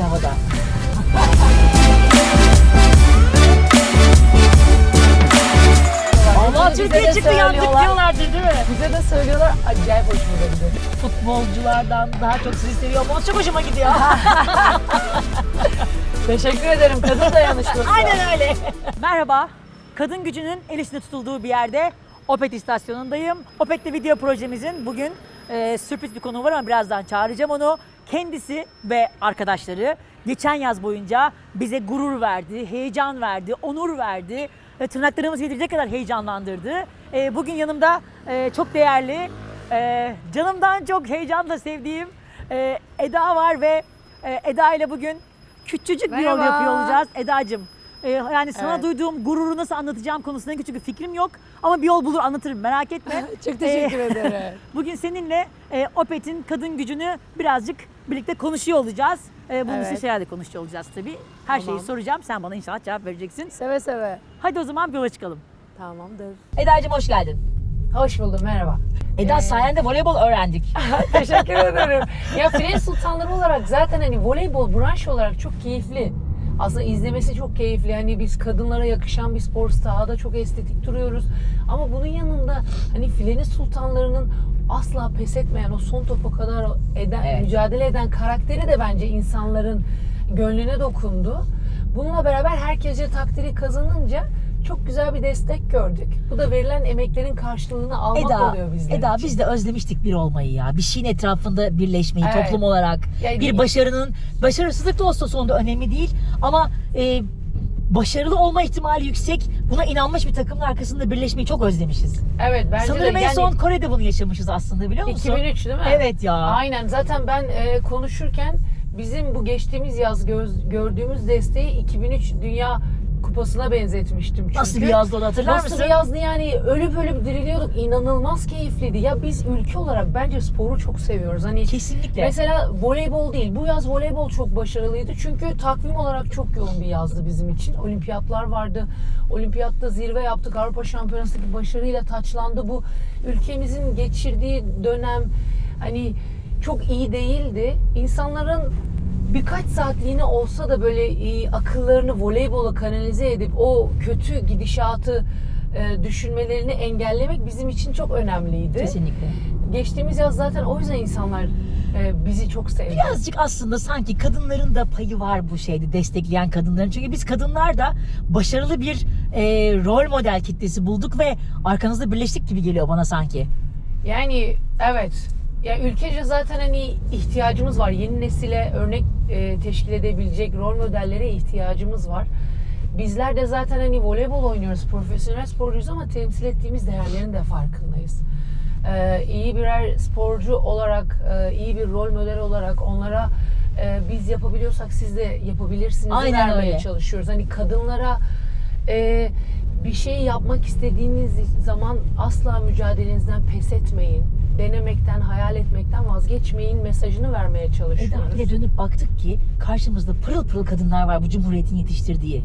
havada. Allah Türkiye çıktı yandık diyorlardır değil mi? Bize de söylüyorlar acayip hoşumuza gidiyor. Futbolculardan daha çok sizi seviyor. Bu çok hoşuma gidiyor. Teşekkür ederim kadın dayanışması. Aynen öyle. Merhaba. Kadın gücünün el üstünde tutulduğu bir yerde Opet istasyonundayım. Opet'te video projemizin bugün e, sürpriz bir konu var ama birazdan çağıracağım onu. Kendisi ve arkadaşları geçen yaz boyunca bize gurur verdi, heyecan verdi, onur verdi. Ve tırnaklarımızı yedirecek kadar heyecanlandırdı. E, bugün yanımda e, çok değerli, e, canımdan çok heyecanla sevdiğim e, Eda var ve e, Eda ile bugün küçücük bir yol Merhaba. yapıyor olacağız. Eda'cığım e, yani sana Evet. duyduğum gururu nasıl anlatacağım konusunda küçük bir fikrim yok. Ama bir yol bulur anlatırım merak etme. Çok teşekkür ederim. Bugün seninle e, Opet'in kadın gücünü birazcık birlikte konuşuyor olacağız. E, bunun Evet. için şeyler de konuşuyor olacağız tabii. Her Tamam. şeyi soracağım. Sen bana inşallah cevap vereceksin. Seve seve. Hadi o zaman bir yola çıkalım. Tamamdır. Eda'cığım hoş geldin. Hoş buldum merhaba. Eda Ee, sayende voleybol öğrendik. Teşekkür ederim. Ya Fren Sultanları olarak zaten hani voleybol branş olarak çok keyifli. Aslında izlemesi çok keyifli. Hani biz kadınlara yakışan bir spor sahada çok estetik duruyoruz. Ama bunun yanında hani Filenin Sultanlarının asla pes etmeyen o son topa kadar eden, Evet. mücadele eden karakteri de bence insanların gönlüne dokundu. Bununla beraber herkese takdiri kazanınca çok güzel bir destek gördük. Bu da verilen emeklerin karşılığını almak Eda, oluyor bizler Eda için. biz de özlemiştik bir olmayı ya. Bir şeyin etrafında birleşmeyi Evet. toplum olarak. Yani- bir başarının, başarısızlık da olsa sonunda önemli değil. Ama e, başarılı olma ihtimali yüksek. Buna inanmış bir takımın arkasında birleşmeyi çok özlemişiz. Evet bence Sanırım de. en Yani son Kore'de bunu yaşamışız aslında biliyor musun? 2003 değil mi? Evet ya. Aynen. Zaten ben e, konuşurken bizim bu geçtiğimiz yaz göz- gördüğümüz desteği 2003 Dünya Kupası'na benzetmiştim çünkü. Nasıl bir yazdı hatırlar Nasıl mısın? bir yazdı yani ölüp ölüp diriliyorduk. İnanılmaz keyifliydi. Ya biz ülke olarak bence sporu çok seviyoruz. Hani Kesinlikle. Mesela voleybol değil. Bu yaz voleybol çok başarılıydı. Çünkü takvim olarak çok yoğun bir yazdı bizim için. Olimpiyatlar vardı. Olimpiyatta zirve yaptık. Avrupa Şampiyonası'ndaki başarıyla taçlandı. Bu ülkemizin geçirdiği dönem hani çok iyi değildi. İnsanların birkaç saatliğine olsa da böyle e, akıllarını voleybola kanalize edip o kötü gidişatı e, düşünmelerini engellemek bizim için çok önemliydi. Kesinlikle. Geçtiğimiz yaz zaten o yüzden insanlar e, bizi çok sevdi. Birazcık aslında sanki kadınların da payı var bu şeyde destekleyen kadınların. Çünkü biz kadınlar da başarılı bir e, rol model kitlesi bulduk ve arkanızda birleştik gibi geliyor bana sanki. Yani evet. Ya ülkece zaten hani ihtiyacımız var. Yeni nesile örnek e, teşkil edebilecek rol modellere ihtiyacımız var. Bizler de zaten hani voleybol oynuyoruz, profesyonel sporcuyuz ama temsil ettiğimiz değerlerin de farkındayız. Ee, iyi birer sporcu olarak, e, iyi bir rol model olarak onlara e, biz yapabiliyorsak siz de yapabilirsiniz Aynen vermeye öyle. çalışıyoruz. Hani kadınlara e, bir şey yapmak istediğiniz zaman asla mücadelenizden pes etmeyin. Denemekten, hayal etmekten vazgeçmeyin mesajını vermeye Eda çalışıyoruz. de dönüp baktık ki karşımızda pırıl pırıl kadınlar var bu cumhuriyetin yetiştirdiği.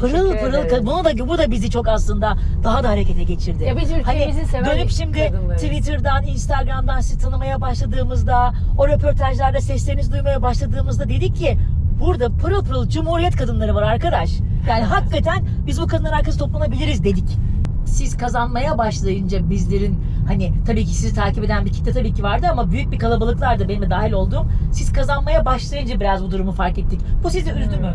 Pırıl Teşekkür pırıl ederim. bunu da bu da bizi çok aslında daha da harekete geçirdi. Ya biz ülkemizi seven dönüp şimdi kadınlarız. Twitter'dan, Instagram'dan sizi tanımaya başladığımızda, o röportajlarda seslerinizi duymaya başladığımızda dedik ki burada pırıl pırıl cumhuriyet kadınları var arkadaş. Yani hakikaten biz bu kadınlar arkası toplanabiliriz dedik. Siz kazanmaya başlayınca bizlerin hani tabii ki sizi takip eden bir kitle tabii ki vardı ama büyük bir kalabalıklar da benim de dahil olduğum. Siz kazanmaya başlayınca biraz bu durumu fark ettik. Bu sizi üzdü mü?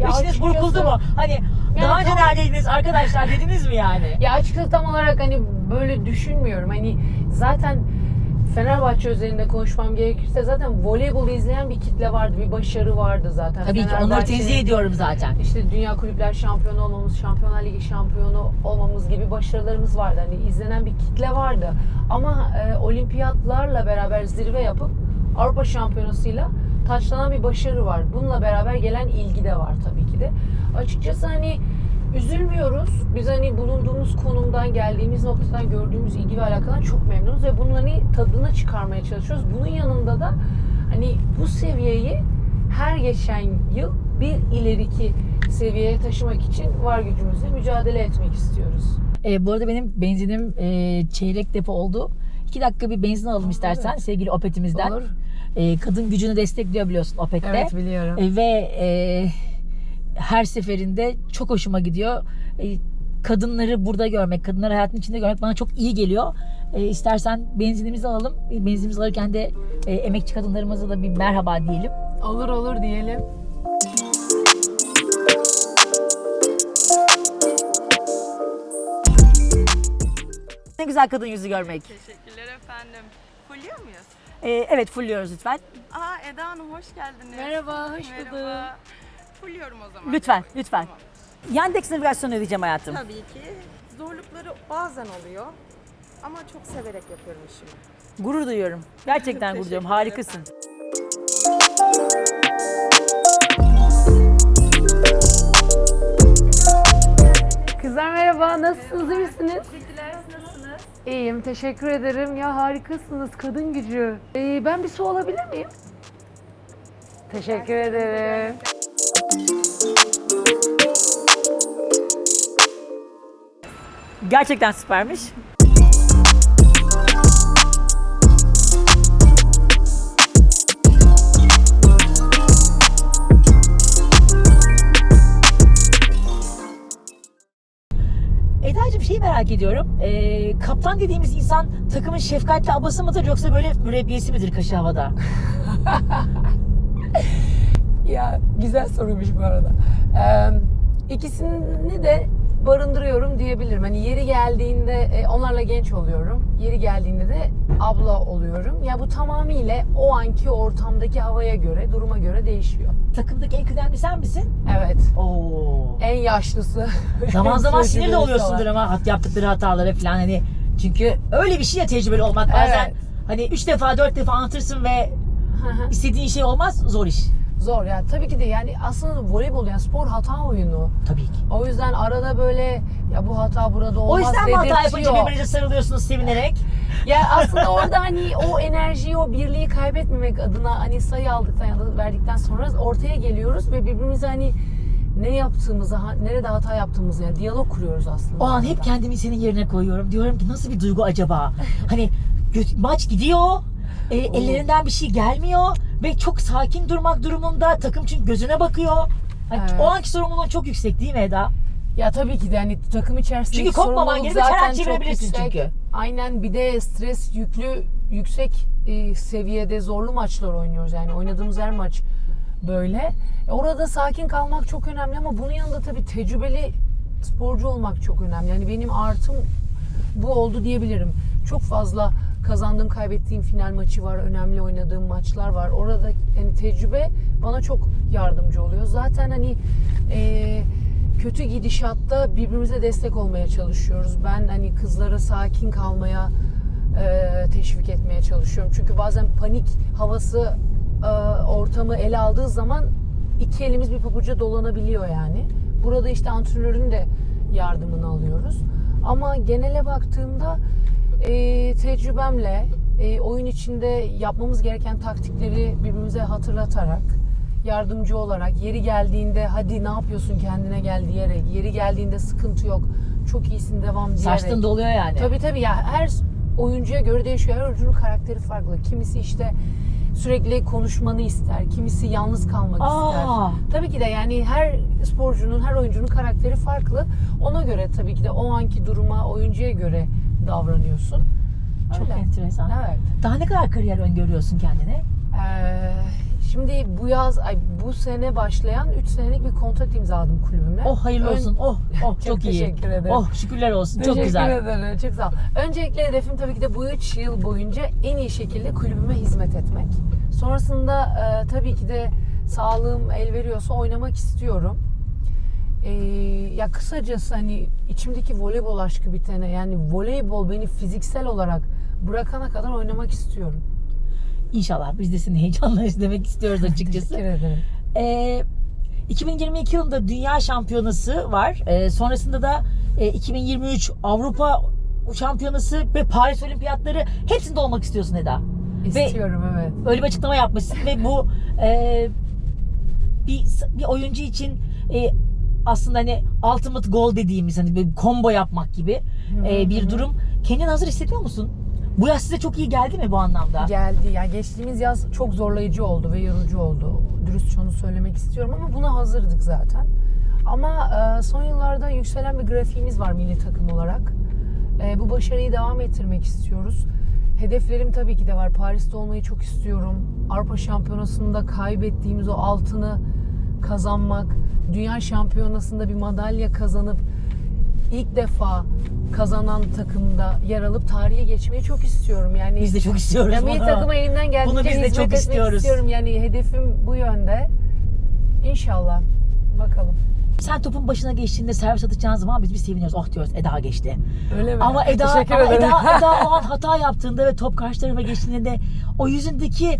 Ya İçiniz burkuldu mu? Hani daha önce tam- neredeydiniz arkadaşlar dediniz mi yani? Ya açıkçası tam olarak hani böyle düşünmüyorum. Hani zaten Fenerbahçe üzerinde konuşmam gerekirse zaten voleybol izleyen bir kitle vardı. Bir başarı vardı zaten. Tabii ki onları tenzih ediyorum zaten. İşte Dünya Kulüpler Şampiyonu olmamız, Şampiyonlar Ligi şampiyonu olmamız gibi başarılarımız vardı. Hani izlenen bir kitle vardı. Ama e, olimpiyatlarla beraber zirve yapıp Avrupa Şampiyonası'yla taçlanan bir başarı var. Bununla beraber gelen ilgi de var tabii ki de. Açıkçası hani üzülmüyoruz. Biz hani bulunduğumuz konumdan, geldiğimiz noktadan gördüğümüz ilgi ve alakadan çok memnunuz ve bunun hani tadını çıkarmaya çalışıyoruz. Bunun yanında da hani bu seviyeyi her geçen yıl bir ileriki seviyeye taşımak için var gücümüzle mücadele etmek istiyoruz. E, bu arada benim benzinim e, çeyrek depo oldu. İki dakika bir benzin alalım istersen sevgili Opet'imizden. Olur. e, kadın gücünü destekliyor biliyorsun Opet'te. Evet biliyorum. E, ve e, her seferinde çok hoşuma gidiyor. E, kadınları burada görmek, kadınları hayatın içinde görmek bana çok iyi geliyor. E, istersen benzinimizi alalım. E, Benzinimizi alırken de e, emekçi kadınlarımıza da bir merhaba diyelim. Olur olur diyelim. Ne güzel kadın yüzü görmek. Teşekkürler efendim. Fulluyor muyuz? E, evet fullüyoruz lütfen. Aa Eda Hanım hoş geldiniz. Merhaba, hoş Merhaba. Fulluyorum o zaman. Lütfen, lütfen. Tamam. Yandex navigasyonu ödeyeceğim hayatım. Tabii ki. Zorlukları bazen oluyor. Ama çok severek yapıyorum işimi. Gurur duyuyorum. Gerçekten gurur duyuyorum. Harikasın. Kızlar merhaba, nasılsınız, iyi misiniz? nasılsınız? İyiyim, teşekkür ederim. Ya harikasınız, kadın gücü. Ee, ben bir su alabilir miyim? Teşekkür ederim. Gerçekten süpermiş. Eda'cığım şeyi merak ediyorum. Ee, kaptan dediğimiz insan takımın şefkatli abası mıdır yoksa böyle mürebbiyesi midir kaşı havada? Ya güzel soruymuş bu arada. Ee, ikisini de barındırıyorum diyebilirim. Hani yeri geldiğinde e, onlarla genç oluyorum. Yeri geldiğinde de abla oluyorum. Ya bu tamamıyla o anki ortamdaki havaya göre, duruma göre değişiyor. Takımdaki en kıdemli sen misin? Evet. Oo. En yaşlısı. Zaman zaman sinir de oluyorsundur ama hat yaptıkları hatalara falan hani çünkü öyle bir şey ya tecrübeli olmak bazen Evet. hani üç defa dört defa anlatırsın ve istediğin şey olmaz zor iş. Zor ya. Tabii ki de yani aslında voleybol yani spor hata oyunu. Tabii ki. O yüzden arada böyle ya bu hata burada olmaz O yüzden mi hata yapınca dedirtiyor. birbirinize sarılıyorsunuz sevinerek? Ya aslında orada hani o enerjiyi, o birliği kaybetmemek adına hani sayı aldıktan ya da verdikten sonra ortaya geliyoruz ve birbirimize hani ne yaptığımızı, ha- nerede hata yaptığımızı yani diyalog kuruyoruz aslında. O an hep kendimi senin yerine koyuyorum. Diyorum ki nasıl bir duygu acaba? Hani gö- maç gidiyor. E, ellerinden bir şey gelmiyor ve çok sakin durmak durumunda takım çünkü gözüne bakıyor. Hani Evet. O anki sorumluluğun çok yüksek değil mi Eda? Ya tabii ki de hani takım içerisinde Çünkü kopmaman gerekiyor, çelenk çevirebilirsin çünkü. Aynen bir de stres yüklü yüksek e, seviyede zorlu maçlar oynuyoruz yani oynadığımız her maç böyle. E, Orada sakin kalmak çok önemli ama bunun yanında tabii tecrübeli sporcu olmak çok önemli. Yani benim artım bu oldu diyebilirim. Çok fazla kazandığım, kaybettiğim final maçı var, önemli oynadığım maçlar var. Orada yani tecrübe bana çok yardımcı oluyor. Zaten hani e, kötü gidişatta birbirimize destek olmaya çalışıyoruz. Ben hani kızlara sakin kalmaya e, teşvik etmeye çalışıyorum. Çünkü bazen panik havası e, ortamı ele aldığı zaman iki elimiz bir pabuca dolanabiliyor yani. Burada işte antrenörün de yardımını alıyoruz. Ama genele baktığımda e, tecrübemle e, oyun içinde yapmamız gereken taktikleri birbirimize hatırlatarak yardımcı olarak yeri geldiğinde hadi ne yapıyorsun kendine gel diyerek yeri geldiğinde sıkıntı yok çok iyisin devam diyerek. Saçtığında oluyor yani. Tabii tabii ya her oyuncuya göre değişiyor. Her oyuncunun karakteri farklı. Kimisi işte sürekli konuşmanı ister. Kimisi yalnız kalmak Aa. ister. Tabii ki de yani her sporcunun, her oyuncunun karakteri farklı. Ona göre tabii ki de o anki duruma, oyuncuya göre davranıyorsun. Çok Öyle. enteresan. Evet. Daha ne kadar kariyer öngörüyorsun kendine? Ee, şimdi bu yaz, ay bu sene başlayan 3 senelik bir kontrat imzaladım kulübümle. Oh hayırlı Ön- olsun. Oh, oh çok, Çok iyi. teşekkür ederim. Oh şükürler olsun. çok Teşekkür güzel. ederim. Çok sağ ol. Öncelikle hedefim tabii ki de bu 3 yıl boyunca en iyi şekilde kulübüme hizmet etmek. Sonrasında e, tabii ki de sağlığım el veriyorsa oynamak istiyorum. E, ya kısacası hani içimdeki voleybol aşkı bitene yani voleybol beni fiziksel olarak bırakana kadar oynamak istiyorum. İnşallah biz de senin heyecanla izlemek istiyoruz açıkçası. Teşekkür ederim. Ee, 2022 yılında Dünya Şampiyonası var. Ee, sonrasında da e, 2023 Avrupa Şampiyonası ve Paris Olimpiyatları hepsinde olmak istiyorsun Eda. Ve İstiyorum evet. öyle bir açıklama yapmışsın ve bu e, bir bir oyuncu için e, aslında hani ultimate goal dediğimiz hani bir combo yapmak gibi e, bir durum. Kendini hazır hissediyor musun? Bu yaz size çok iyi geldi mi bu anlamda? geldi. Yani geçtiğimiz yaz çok zorlayıcı oldu ve yorucu oldu. Dürüstçe onu söylemek istiyorum ama buna hazırdık zaten. Ama e, son yıllarda yükselen bir grafiğimiz var milli takım olarak. E, bu başarıyı devam ettirmek istiyoruz. Hedeflerim tabii ki de var. Paris'te olmayı çok istiyorum. Avrupa Şampiyonası'nda kaybettiğimiz o altını kazanmak, Dünya Şampiyonası'nda bir madalya kazanıp ilk defa kazanan takımda yer alıp tarihe geçmeyi çok istiyorum. Yani Biz de çok istiyoruz ya milli bunu. takıma elimden geldiğince Bunu biz de çok istiyoruz. istiyorum. Yani hedefim bu yönde. İnşallah. Bakalım. Sen topun başına geçtiğinde servis atacağın zaman biz bir seviniyoruz. Oh diyoruz Eda geçti. Öyle mi? Ama Eda, Teşekkür ama ederim. Eda, Eda o an hata yaptığında ve top karşı tarafa geçtiğinde de o yüzündeki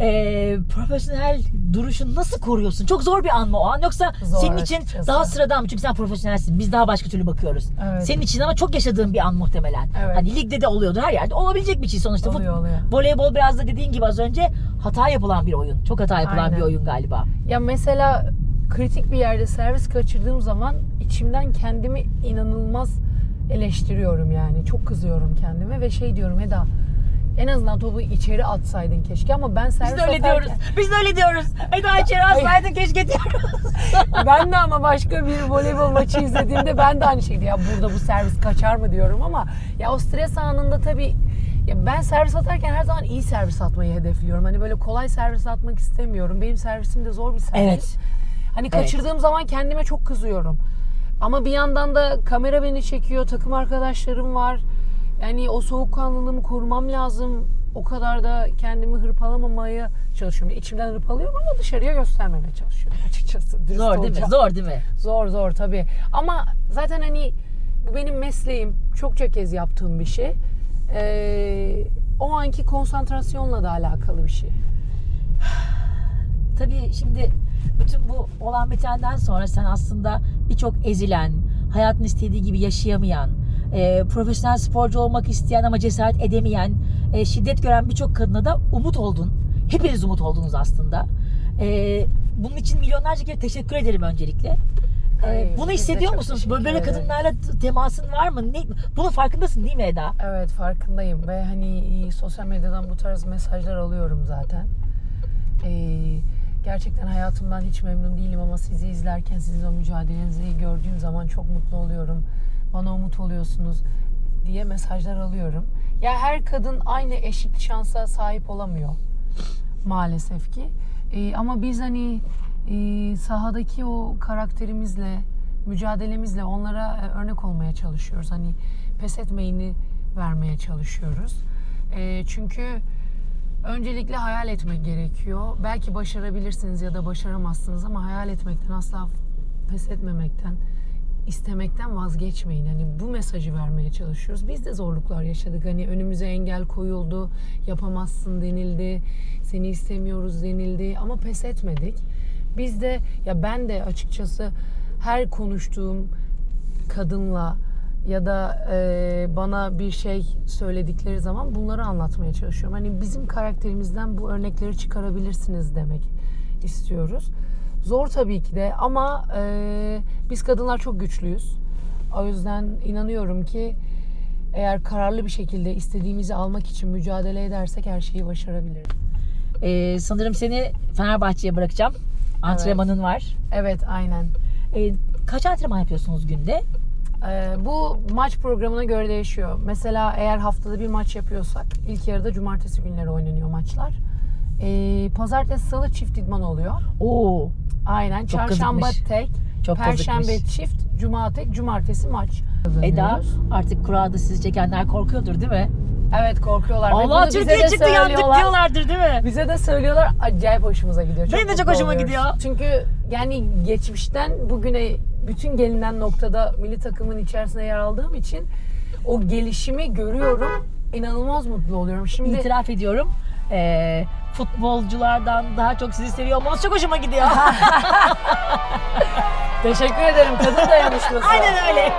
e, profesyonel duruşunu nasıl koruyorsun? Çok zor bir an mı o an? Yoksa Zor senin için açıkçası. daha sıradan mı? Çünkü sen profesyonelsin. Biz daha başka türlü bakıyoruz. Evet. Senin için ama çok yaşadığın bir an muhtemelen. Evet. Hani ligde de oluyordu her yerde. Olabilecek bir şey sonuçta. Oluyor, Fut- oluyor. Voleybol biraz da dediğin gibi az önce hata yapılan bir oyun. Çok hata yapılan Aynen. bir oyun galiba. Ya mesela kritik bir yerde servis kaçırdığım zaman içimden kendimi inanılmaz eleştiriyorum yani. Çok kızıyorum kendime ve şey diyorum Eda en azından topu içeri atsaydın keşke ama ben servis Biz de öyle atarken- diyoruz. Biz de öyle diyoruz. Eda içeri atsaydın keşke diyoruz. ben de ama başka bir voleybol maçı izlediğimde ben de aynı şeydi. Ya burada bu servis kaçar mı diyorum ama ya o stres anında tabii ya ben servis atarken her zaman iyi servis atmayı hedefliyorum. Hani böyle kolay servis atmak istemiyorum. Benim servisim de zor bir servis. Evet. Hani kaçırdığım zaman kendime çok kızıyorum. Ama bir yandan da kamera beni çekiyor, takım arkadaşlarım var. Yani o soğukkanlılığımı korumam lazım. O kadar da kendimi hırpalamamaya çalışıyorum. İçimden hırpalıyorum ama dışarıya göstermemeye çalışıyorum açıkçası. Dürüst Zor değil mi? olacağım. Zor değil mi? Zor zor tabii. Ama zaten hani bu benim mesleğim. Çokça kez yaptığım bir şey. Ee, o anki konsantrasyonla da alakalı bir şey. Tabii şimdi bütün bu olan bitenden sonra sen aslında birçok ezilen, hayatın istediği gibi yaşayamayan, e, profesyonel sporcu olmak isteyen ama cesaret edemeyen, e, şiddet gören birçok kadına da umut oldun. Hepiniz umut oldunuz aslında. E, bunun için milyonlarca kere teşekkür ederim öncelikle. E, Ay, bunu hissediyor çok musun? teşekkür Böyle, böyle kadınlarla temasın var mı? Ne, bunun farkındasın değil mi Eda? Evet farkındayım ve hani e, sosyal medyadan bu tarz mesajlar alıyorum zaten. Ee, gerçekten hayatımdan hiç memnun değilim ama sizi izlerken sizin o mücadelenizi gördüğüm zaman çok mutlu oluyorum. Bana umut oluyorsunuz diye mesajlar alıyorum. Ya her kadın aynı eşit şansa sahip olamıyor maalesef ki. Ee, ama biz hani e, sahadaki o karakterimizle, mücadelemizle onlara e, örnek olmaya çalışıyoruz. Hani pes etmeyini vermeye çalışıyoruz. E, çünkü öncelikle hayal etmek gerekiyor. Belki başarabilirsiniz ya da başaramazsınız ama hayal etmekten asla pes etmemekten istemekten vazgeçmeyin. Hani bu mesajı vermeye çalışıyoruz. Biz de zorluklar yaşadık. Hani önümüze engel koyuldu, yapamazsın denildi, seni istemiyoruz denildi ama pes etmedik. Biz de ya ben de açıkçası her konuştuğum kadınla ya da e, bana bir şey söyledikleri zaman bunları anlatmaya çalışıyorum. Hani bizim karakterimizden bu örnekleri çıkarabilirsiniz demek istiyoruz. Zor tabii ki de ama e, biz kadınlar çok güçlüyüz. O yüzden inanıyorum ki eğer kararlı bir şekilde istediğimizi almak için mücadele edersek her şeyi başarabiliriz. E, sanırım seni Fenerbahçe'ye bırakacağım. Antrenmanın var. Evet aynen. E, kaç antrenman yapıyorsunuz günde? Ee, bu maç programına göre değişiyor. Mesela eğer haftada bir maç yapıyorsak ilk yarıda cumartesi günleri oynanıyor maçlar. Ee, pazartesi salı çift idman oluyor. Oo, Aynen. Çok Çarşamba kazıkmış. tek, çok perşembe kazıkmış. çift, cuma tek, cumartesi maç. Eda artık kurada sizi çekenler korkuyordur değil mi? Evet korkuyorlar. Ve Allah bunu bize Türkiye de çıktı yandık söylüyorlar. diyorlardır değil mi? Bize de söylüyorlar. Acayip hoşumuza gidiyor. Benim de çok mutlu hoşuma oluyoruz. gidiyor. Çünkü yani geçmişten bugüne bütün gelinen noktada milli takımın içerisinde yer aldığım için o gelişimi görüyorum. İnanılmaz mutlu oluyorum. Şimdi İtiraf ediyorum. E, futbolculardan daha çok sizi seviyor olmanız çok hoşuma gidiyor. teşekkür ederim kadın dayanışması. Aynen öyle.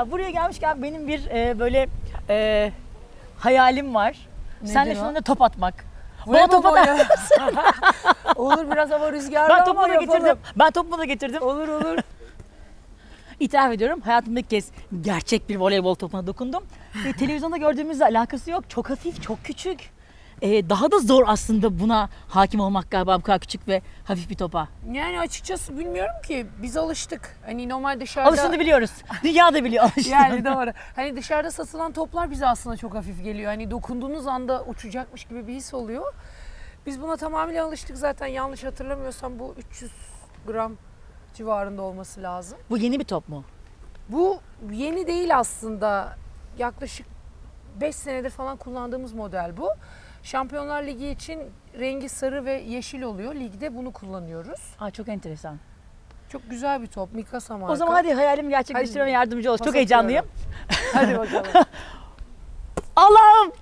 ya buraya gelmişken benim bir e, böyle e, hayalim var. Nedir Senle şununla top atmak. Bana top atar. olur biraz hava rüzgarlı Ben ama topumu da yapalım. getirdim. Ben topumu da getirdim. Olur olur. İtiraf ediyorum hayatımda ilk kez gerçek bir voleybol topuna dokundum. Ve televizyonda gördüğümüzle alakası yok. Çok hafif, çok küçük. Ee, daha da zor aslında buna hakim olmak galiba bu kadar küçük ve hafif bir topa. Yani açıkçası bilmiyorum ki biz alıştık. Hani normal dışarıda Alıştığını biliyoruz. Dünya da biliyor alıştığını. Yani doğru. Hani dışarıda satılan toplar bize aslında çok hafif geliyor. Hani dokunduğunuz anda uçacakmış gibi bir his oluyor. Biz buna tamamıyla alıştık zaten. Yanlış hatırlamıyorsam bu 300 gram civarında olması lazım. Bu yeni bir top mu? Bu yeni değil aslında. Yaklaşık 5 senedir falan kullandığımız model bu. Şampiyonlar Ligi için rengi sarı ve yeşil oluyor. Ligde bunu kullanıyoruz. Aa, çok enteresan. Çok güzel bir top. Mikasa marka. O zaman hadi hayalimi gerçekleştirmeme yardımcı ol. Çok heyecanlıyım. Hadi bakalım. Allah'ım!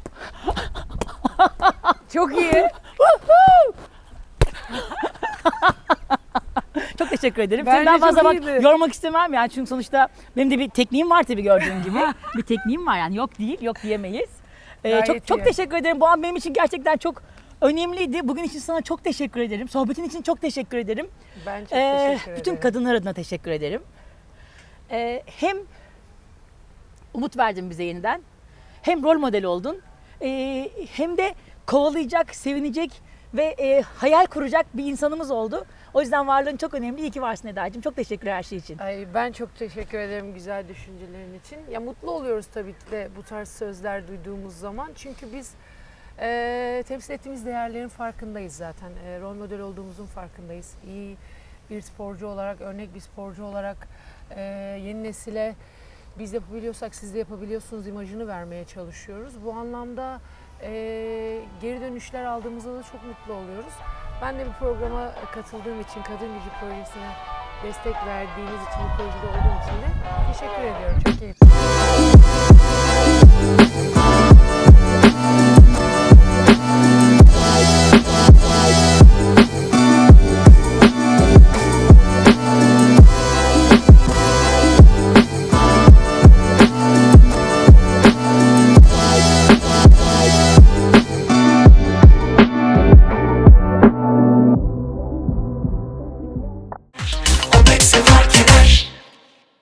Çok iyi. Çok teşekkür ederim. Bence Seni daha fazla çok bak iyiydi. yormak istemem yani çünkü sonuçta benim de bir tekniğim var tabii gördüğün gibi. bir tekniğim var yani yok değil, yok diyemeyiz. Ee, çok çok iyi. teşekkür ederim. Bu an benim için gerçekten çok önemliydi. Bugün için sana çok teşekkür ederim. Sohbetin için çok teşekkür ederim. Ben çok Ee, teşekkür ederim. bütün kadınlar adına teşekkür ederim. Ee, hem umut verdin bize yeniden. Hem rol model oldun. Ee, hem de kovalayacak, sevinecek ve e, hayal kuracak bir insanımız oldu. O yüzden varlığın çok önemli. İyi ki varsın Eda'cığım. Çok teşekkürler her şey için. Ay, ben çok teşekkür ederim güzel düşüncelerin için. Ya mutlu oluyoruz tabii ki de bu tarz sözler duyduğumuz zaman. Çünkü biz e, temsil ettiğimiz değerlerin farkındayız zaten. E, rol model olduğumuzun farkındayız. İyi bir sporcu olarak, örnek bir sporcu olarak e, yeni nesile biz yapabiliyorsak siz de yapabiliyorsunuz imajını vermeye çalışıyoruz. Bu anlamda e, geri dönüşler aldığımızda da çok mutlu oluyoruz. Ben de bu programa katıldığım için, Kadın Gücü Projesi'ne destek verdiğiniz için, bu projede olduğum için de teşekkür ediyorum. Çok keyifli.